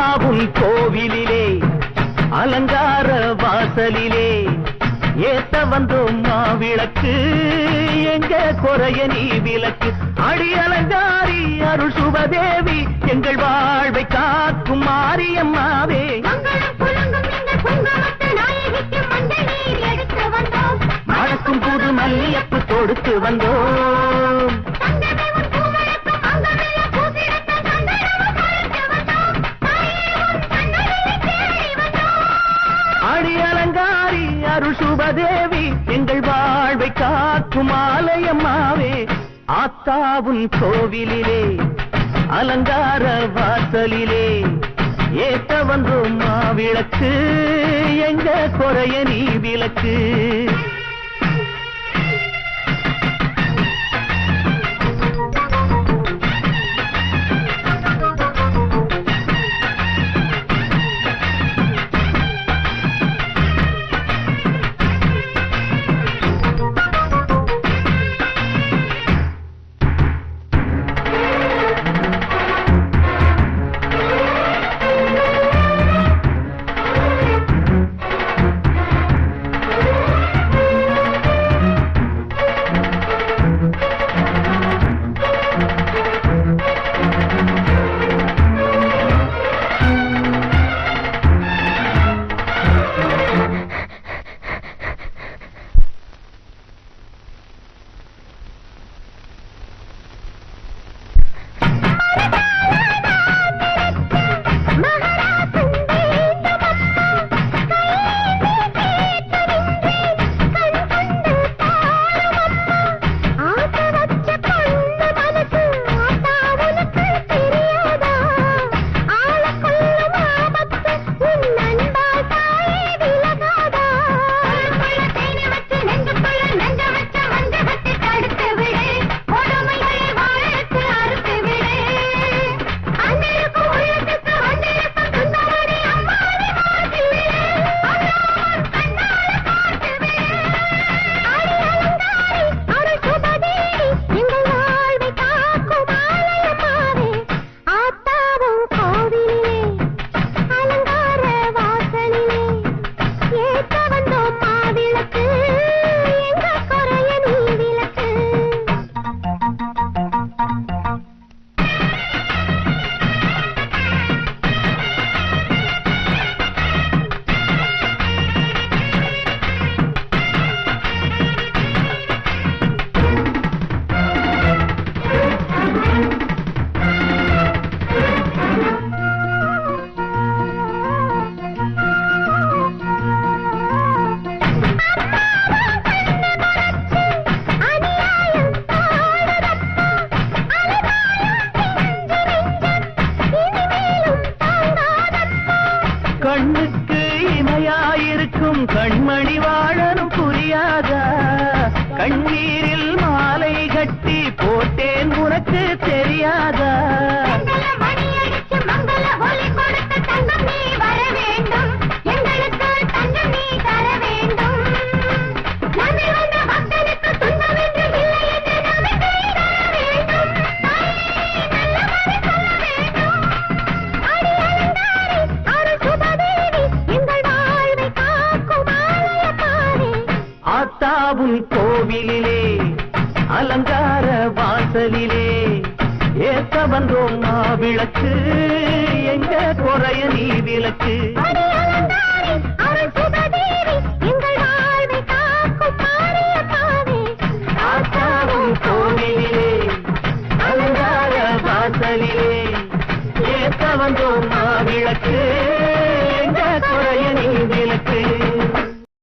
அம்மாவும் கோவிலிலே அலங்கார வாசலிலே. ஏத்த வந்தோம் மாவிளக்கு எங்க குறைய நீ விளக்கு. அடி அலங்காரி அருள் சுபதேவி எங்கள் வாழ்வை காக்கும் மாரியம்மாவே. மணக்கும் புது மல்லியப்பு கொடுத்து வந்தோம். எங்கள் வாழ்வை காக்கும் ஆலயம்மாவே ஆத்தாவும் கோவிலிலே அலங்கார வாசலிலே. ஏத்த வந்தோம் மாவிளக்கு எங்க குறைய நீ விளக்கு. கண்ணுக்கு கண்மணி வாழனும் புரியாதா? கண்ணீரில் மாலை கட்டி போட்டேன் உனக்கு தே பாபுன் கோவிலிலே அலங்கார வாசலிலே. ஏத்த வந்தோம் மாவிளக்கு எங்க குறைய நீ விளக்கு. கோவிலிலே அலங்கார வாசலிலே. ஏத்த வந்தோம் மாவிளக்கு